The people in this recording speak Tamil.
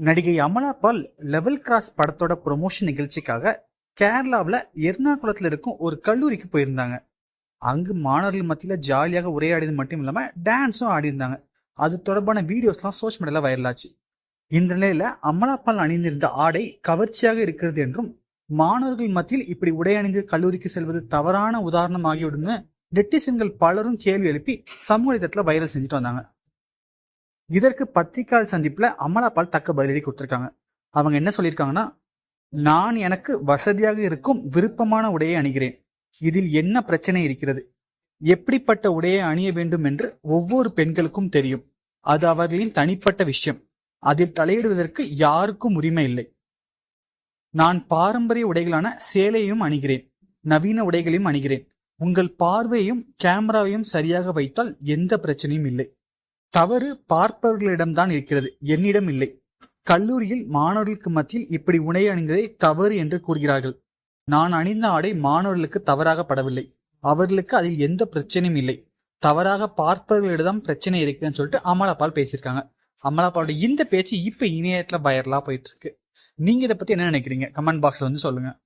நடிகை அமலா பால் லெவல் கிராஸ் படத்தோட ப்ரொமோஷன் நிகழ்ச்சிக்காக கேரளாவில் எர்ணாகுளத்தில் இருக்கும் ஒரு கல்லூரிக்கு போயிருந்தாங்க. அங்கு மாணவர்கள் மத்தியில் ஜாலியாக உரையாடியது மட்டும் இல்லாமல் டான்ஸும் ஆடியிருந்தாங்க. அது தொடர்பான வீடியோஸ்லாம் சோஷியல் மீடியாவில் வைரலாச்சு இந்த நிலையில் அமலா பால் அணிந்திருந்த ஆடை கவர்ச்சியாக இருக்கிறது என்றும் மாணவர்கள் மத்தியில் இப்படி உடை அணிந்து கல்லூரிக்கு செல்வது தவறான உதாரணம் ஆகிவிடும்னு நெட்டிசன்கள் பலரும் கேள்வி எழுப்பி சமூக வலைதளத்துல வைரல் செஞ்சுட்டு வந்தாங்க. இதற்கு பத்திரிகையாளர் சந்திப்பில் அமலாபால் தக்க பதிலடி கொடுத்துருக்காங்க. அவங்க என்ன சொல்லியிருக்காங்கன்னா நான் எனக்கு வசதியாக இருக்கும் விருப்பமான உடையை அணிகிறேன். இதில் என்ன பிரச்சனை இருக்கிறது? எப்படிப்பட்ட உடையை அணிய வேண்டும் என்று ஒவ்வொரு பெண்களுக்கும் தெரியும். அது அவர்களின் தனிப்பட்ட விஷயம். அதில் தலையிடுவதற்கு யாருக்கும் உரிமை இல்லை. நான் பாரம்பரிய உடைகளான சேலையும் அணிகிறேன். நவீன உடைகளையும் அணிகிறேன். உங்கள் பார்வையும் கேமராவையும் சரியாக வைத்தால் எந்த பிரச்சனையும் இல்லை. தவறு பார்ப்பவர்களிடம்தான் இருக்கிறது. என்னிடம் இல்லை. கல்லூரியில் மாணவர்களுக்கு மத்தியில் இப்படி உடை அணிந்ததை தவறு என்று கூறுகிறார்கள். நான் அணிந்த ஆடை மாணவர்களுக்கு தவறாக படவில்லை. அவர்களுக்கு அதில் எந்த பிரச்சனையும் இல்லை. தவறாக பார்ப்பவர்களிடம் பிரச்சனை இருக்குன்னு சொல்லிட்டு அமலாபால் பேசியிருக்காங்க. அமலாபாலோட இந்த பேச்சு இப்ப இணையத்துல வைரலா போயிட்டு இருக்கு. நீங்க இதை பத்தி என்ன நினைக்கிறீங்க? கமெண்ட் பாக்ஸ்ல வந்து சொல்லுங்க.